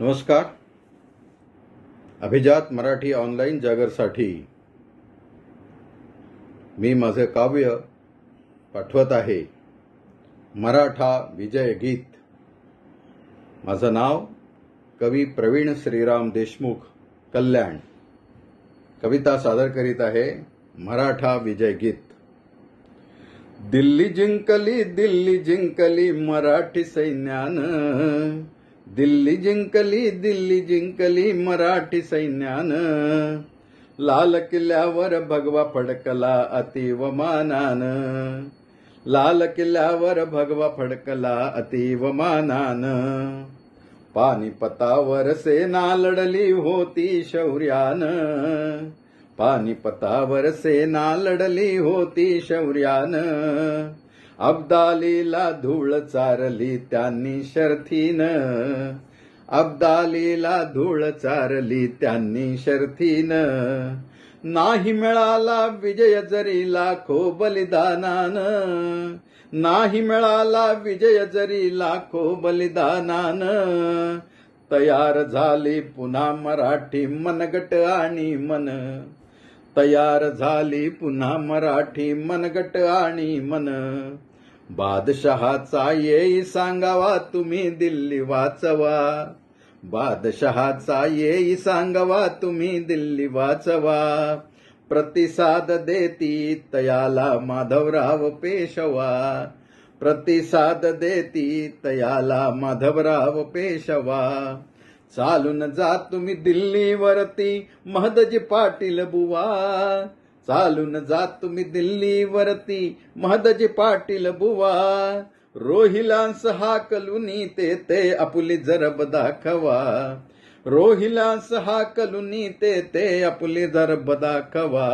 नमस्कार. अभिजात मराठी ऑनलाईन जागरसाठी मी माझं काव्य पाठवत आहे. मराठा विजय गीत. माझं नाव कवी प्रवीण श्रीराम देशमुख कल्याण. कविता सादर करीत आहे मराठा विजय गीत. दिल्ली जिंकली दिल्ली जिंकली मराठी सैन्यानं. दिल्ली जिंकली दिल्ली जिंकली मराठी सैन्यानं. लाल किल्ल्यावर भगवा फडकला अतीव मानानं. लाल किल्ल्यावर भगवा फडकला अतीव मानानं. पानिपतावर सेना लढली होती शौर्यानं. पानिपतावर सेना लढली होती शौर्यानं. अब्दालीला धूळ चारली त्यांनी शर्थीनं. अब्दालीला धूळ चारली त्यांनी शर्थीनं. नाही मिळाला विजय जरी लाखो बलिदानान नाही मिळाला विजय जरी लाखो बलिदानान तयार झाली पुन्हा मराठी मनगट आणि मन. तयार झाली पुन्हा मराठी मनगट आणि मन. बादशहाचा येई सांगावा तुम्ही दिल्ली वाचवा. बादशहाचा येई सांगावा तुम्ही दिल्ली वाचवा. प्रतिसाद देती तयाला माधवराव पेशवा. प्रतिसाद देती तयाला माधवराव पेशवा. चालून जा तुम्ही दिल्लीवरती महदजी पाटील बुवा. चालून जा तुम्ही दिल्लीवरती. महदजी पाटील बुवा रोहिलांस हाकलुनी ते ते आपुली जरब दाखवा. रोहिलांस हाकलुनी ते ते आपुली जरब दाखवा.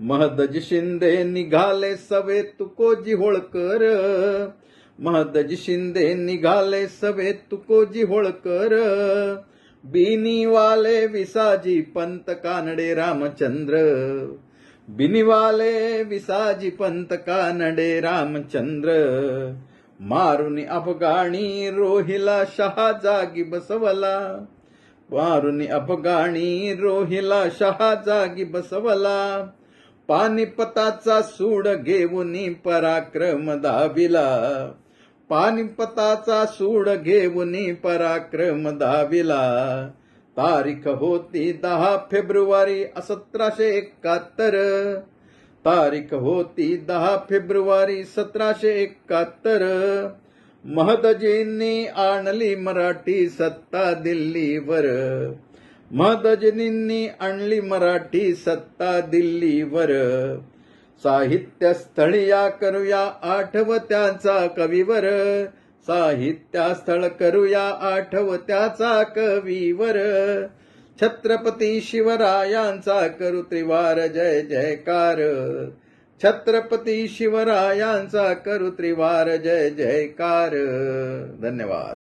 महदजी शिंदे निघाले सवे तुकोजी होळकर. महदजी शिंदे निघाले सवे तुकोजी होळकर. बिनीवाले विसाजी पंत कानडे रामचंद्र. बिनिवाले विसाजी पंत कानडे रामचंद्र? मारुनी अफगाणी रोहिला शहा जागी बसवला. मारुनी अफगाणी रोहिला शहा जागी बसवला. पानिपताचा सूड घेऊन पराक्रम दाविला. पानिपताचा सूड घेऊन पराक्रम दाविला. तारीख होती दहा फेब्रुवारी सतराशे एकाहत्तर. तारीख होती दहा फेब्रुवारी सतराशे एकाहत्तर. महदजींनी आणली मराठी सत्ता दिल्लीवर. महदजींनी आणली मराठी सत्ता दिल्लीवर. साहित्य स्थळिया करूया आठवत्यांचा कवीवर. साहित्यास्थळ करूया आठवत्याचा कवीवर. छत्रपती शिवरायांचा करू त्रिवार जय जयकार. छत्रपती शिवरायांचा करू त्रिवार जय जयकार. धन्यवाद.